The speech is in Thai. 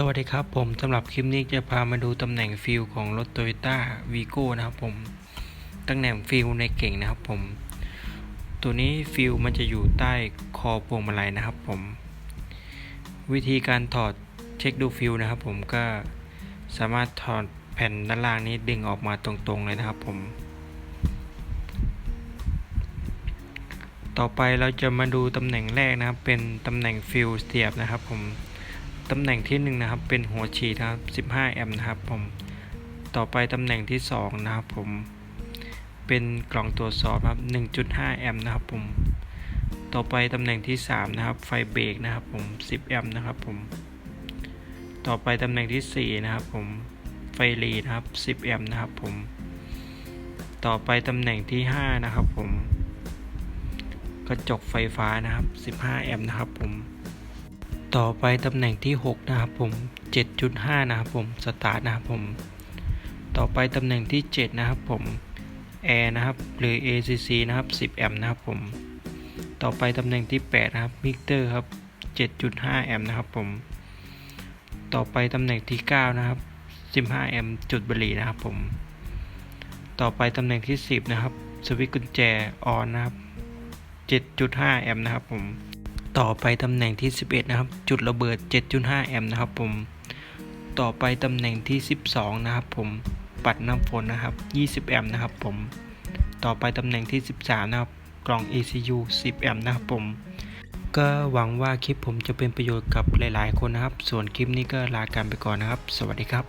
สวัสดีครับผมสำหรับคลิปนี้จะพามาดูตำแหน่งฟิลของรถ Toyota Vigo นะครับผมตำแหน่งฟิลในเก่งนะครับผม ตัวนี้ฟิลมันจะอยู่ใต้คอพวงมาลัยนะครับผม วิธีการถอดเช็คดูฟิลนะครับผมก็สามารถถอดแผ่นด้านล่างนี้ดึงออกมาตรงๆเลยนะครับผม ต่อไปเราจะมาดูตำแหน่งแรกนะครับเป็นตำแหน่งฟิลเสียบนะครับผม ตำแหน่งที่1นะครับเป็นหัวฉีดนะครับ15 แอมป์นะครับผมต่อไปตำแหน่งที่ 2 นะครับผมเป็นกล่องตรวจสอบครับ 1.5 แอมป์นะครับผมต่อไปตำแหน่งที่ 3 นะครับ ไฟเบรกนะครับผม 10 แอมป์นะครับผมต่อไปตำแหน่งที่ 4 นะครับผมไฟรีนะครับ 10 แอมป์นะครับผมต่อไปตำแหน่งที่ 5 นะครับผมกระจกไฟฟ้านะครับ 15 แอมป์นะครับผม ต่อไปตำแหน่งที่ 6 นะครับผม 7.5 นะครับผม สตาร์ทนะครับผม ต่อไปตำแหน่งที่ 7 นะครับผมแอร์นะครับ หรือ ACC นะครับ 10 แอมป์นะครับผม ต่อไปตำแหน่งที่ 8 นะครับ มิเตอร์ครับ 7.5 แอมป์นะครับผม ต่อไปตำแหน่งที่ 9 นะครับ 15 แอมป์จุดบรีนะครับผม ต่อไปตำแหน่งที่ 10 นะครับ สวิตช์กุญแจ ออนนะครับ 7.5 แอมป์นะครับผม ต่อไปตำแหน่งที่ 11 นะครับ จุดระเบิด 7.5 แอมป์นะครับ ผม ต่อไปตำแหน่งที่ 12 นะครับ ผมปัดน้ำฝนนะครับ 20 แอมป์นะครับ ผม ต่อไปตำแหน่งที่ 13 นะครับ กล่อง ECU 10 แอมป์นะครับ ผม ก็หวังว่าคลิปผมจะเป็นประโยชน์กับหลาย ๆ คนนะครับ ส่วนคลิปนี้ก็ลากันไปก่อนนะครับ สวัสดีครับ